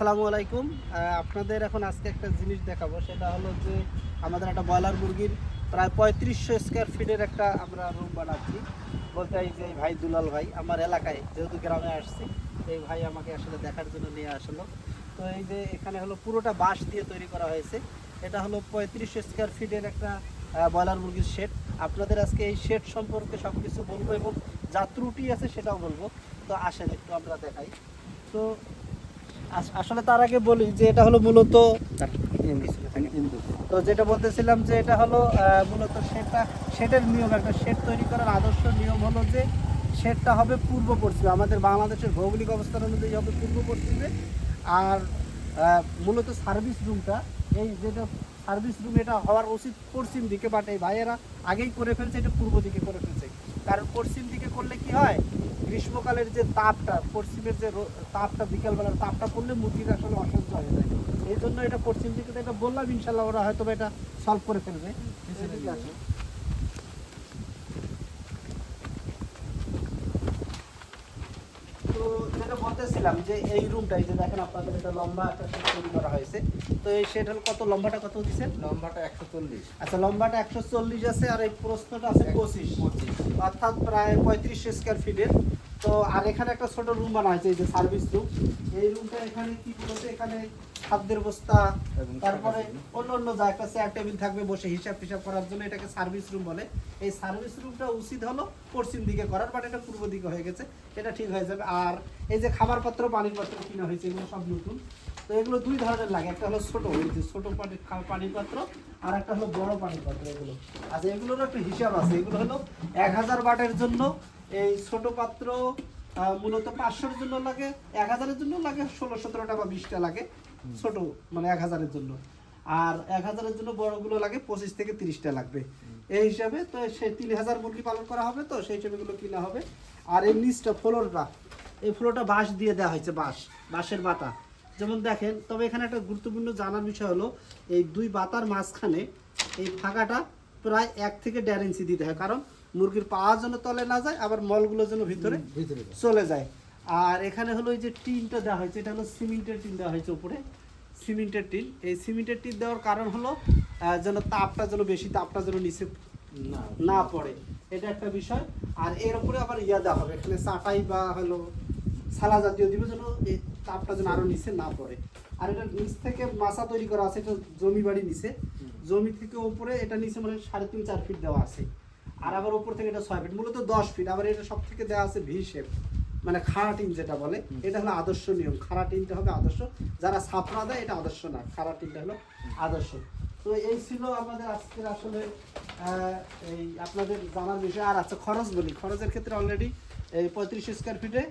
আসসালামু আলাইকুম। আপনাদের এখন আজকে একটা জিনিস দেখাবো, সেটা হলো যে আমাদের একটা ব্রয়লার মুরগির প্রায় পঁয়ত্রিশশো স্কোয়ার ফিটের একটা আমরা রুম বানাচ্ছি। বলতে এই যে ভাই দুলাল ভাই, আমার এলাকায় যেহেতু গ্রামে আসছি, এই ভাই আমাকে আসলে দেখার জন্য নিয়ে আসলো। তো এই যে এখানে হলো পুরোটা বাঁশ দিয়ে তৈরি করা হয়েছে। এটা হলো পঁয়ত্রিশশো স্কোয়ার ফিটের একটা ব্রয়লার মুরগির শেড আপনাদের আজকে এই শেড সম্পর্কে সব কিছু বলব এবং যা ত্রুটি আছে সেটাও বলব। তো আসেন, একটু আমরা দেখাই। তো আসলে তার আগে বলি যে এটা হলো মূলত তো যেটা বলতেছিলাম যে এটা হলো মূলত শেডটা শেডের নিয়ম, একটা শেড তৈরি করার আদর্শ নিয়ম হলো যে শেডটা হবে পূর্ব পশ্চিমে আমাদের বাংলাদেশের ভৌগোলিক অবস্থান অনুযায়ী হবে পূর্ব পশ্চিমে আর মূলত সার্ভিস রুমটা, এই যেটা সার্ভিস রুম এটা হওয়ার উচিত পশ্চিম দিকে বাট এই ভাইয়েরা আগেই করে ফেলছে, এটা পূর্ব দিকে করে ফেলছে। কারণ পশ্চিম দিকে করলে কি হয়? গ্রীষ্মকালের যে তাপটা পশ্চিমের যে তাপটা বিকালবেলার তাপটা পড়লে মুরগির আসলে অসহ্য হয়ে যায়। এই জন্য এটা পশ্চিম দিকে এটা বললাম ইনশাল্লাহ ওরা হয়তো বা এটা সলভ করে ফেলবে। তো যেটা বলতেছিলাম যে এই রুমটাই যে দেখেন আপনাদের এটা লম্বা একটা তৈরি করা হয়েছে। তো এই শেড হলো কত? লম্বাটা কত দিচ্ছেন লম্বাটা একশো চল্লিশ। আচ্ছা লম্বাটা একশো চল্লিশ আছে আর এই প্রশ্নটা আছে পঁচিশ। অর্থাৎ প্রায় পঁয়ত্রিশ স্কোয়ার ফিটের তো আর এখানে একটা ছোট রুম বানা হয়েছে এই যে সার্ভিস রুম এই রুমটা এখানে কি বলতে এখানে খাদ্যের বস্তা তারপরে অন্য অন্য যা একটা চেয়ার টেবিল থাকবে বসে হিসাব টিসাব করার জন্য এটাকে সার্ভিস রুম বলে। এই সার্ভিস রুমটা উচিত হলো পশ্চিম দিকে করার বাট এটা পূর্ব দিকে হয়ে গেছে। এটা ঠিক হয়ে যাবে। আর এই যে খাবার পাত্র পানির পাত্র কিনা হয়েছে এগুলো সব নতুন। তো এগুলো দুই ধরনের লাগে। একটা হলো ছোট এই যে ছোট পানি খা- পানির পাত্র আর একটা হলো বড় পানির পাত্র এগুলো। আচ্ছা এগুলোর একটা হিসাব আছে। এগুলো হলো এক হাজার বাটের জন্য এই ছোট পাত্র মূলত পাঁচশোর জন্য লাগে এক হাজারের জন্য লাগে ষোলো সতেরোটা বা বিশটা লাগে। ছোট মানে এক হাজারের জন্য। আর এক হাজারের জন্য বড়গুলো লাগে পঁচিশ থেকে তিরিশটা লাগবে। এই হিসাবে তো সেই তিন হাজার মুরগি পালন করা হবে তো সেই হিসাবে এগুলো কিনা হবে। আর এই নিচটা ফ্লোরটা এই ফ্লোরটা বাঁশ দিয়ে দেওয়া হয়েছে বাঁশ বাঁশের বাতা যেমন দেখেন তবে এখানে একটা গুরুত্বপূর্ণ জানার বিষয় হলো এই দুই বাতার মাঝখানে এই ফাঁকাটা প্রায় এক থেকে দেড় ইঞ্চি দিতে হয়। কারণ মুরগির পাওয়া যেন তলে না যায় আবার মলগুলো যেন ভিতরে চলে যায়। আর এখানে হলো এই যে টিনটা দেওয়া হয়েছে এটা হলো সিমেন্টের টিন দেওয়া হয়েছে উপরে সিমেন্টের টিন। এই সিমেন্টের টিন দেওয়ার কারণ হলো যেন তাপটা যেন বেশি তাপটা যেন নিচে না পড়ে। এটা একটা বিষয়। আর এর উপরে আবার ইয়া দেওয়া হবে এখানে চাটাই বা হলো সালা জাতীয় দিবে যেন এই তাপটা যেন আরও নিচে না পড়ে। আর এটা নিচ থেকে মাছা তৈরি করা আছে এটা জমি বাড়ি নিচে। জমি থেকে উপরে এটা নিচে মানে সাড়ে তিন চার ফিট দেওয়া আছে। আর আবার উপর থেকে এটা ছয় ফিট মূলত দশ ফিট আবার এটা সব থেকে দেওয়া আছে ভি শেপ মানে খাড়া টিন যেটা বলে এটা হলো আদর্শ নিয়ম। খাড়া টিনটা হবে আদর্শ যারা ছাপড়া দেয় এটা আদর্শ না খাড়া টিনটা হলো আদর্শ। তো এই ছিল আমাদের আজকের আসলে এই আপনাদের জানার বিষয়। আর আচ্ছা খরচ বলি। খরচের ক্ষেত্রে অলরেডি এই পঁয়ত্রিশ স্কোয়ার ফিটে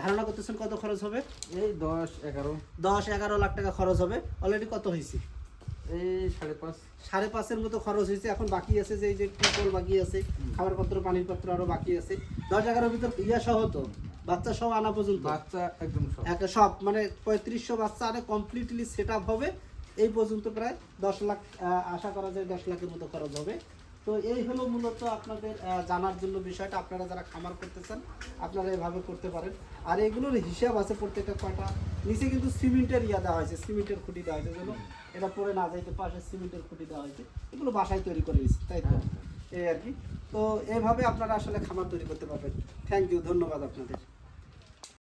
ধারণা করতেছেন কত খরচ হবে? এই দশ এগারো। দশ এগারো লাখ টাকা খরচ হবে। অলরেডি কত হয়েছে? সাড়ে পাঁচের মতো খরচ হয়েছে। এখন বাকি আছে যে এই যে টিপল বাকি আছে খাবার পত্র পানির পত্র আরও বাকি আছে। দশ এগারোর ভিতর ইয়া সহ তো বাচ্চা সহ আনা পর্যন্ত? বাচ্চা একদম সব একটা সব মানে পঁয়ত্রিশশো বাচ্চা আরে কমপ্লিটলি সেট আপ হবে। এই পর্যন্ত প্রায় দশ লাখ আশা করা যায় দশ লাখের মতো খরচ হবে। তো এই হলো মূলত আপনাদের জানার জন্য বিষয়টা। আপনারা যারা খামার করতে চান আপনারা এভাবে করতে পারেন। আর এগুলোর হিসাব আছে প্রত্যেকটা কয়টা? নিচে কিন্তু সিমেন্টের ইয়া দেওয়া হয়েছে সিমেন্টের খুঁটি দেওয়া হয়েছে যেন এটা পরে না যাইতে পাশে সিমেন্টের খুঁটি দেওয়া হয়েছে। এগুলো বাসায় তৈরি করে দিচ্ছে তাই তো? এই আর কি। তো এইভাবে আপনারা আসলে খামার তৈরি করতে পারবেন। থ্যাংক ইউ ধন্যবাদ আপনাদের।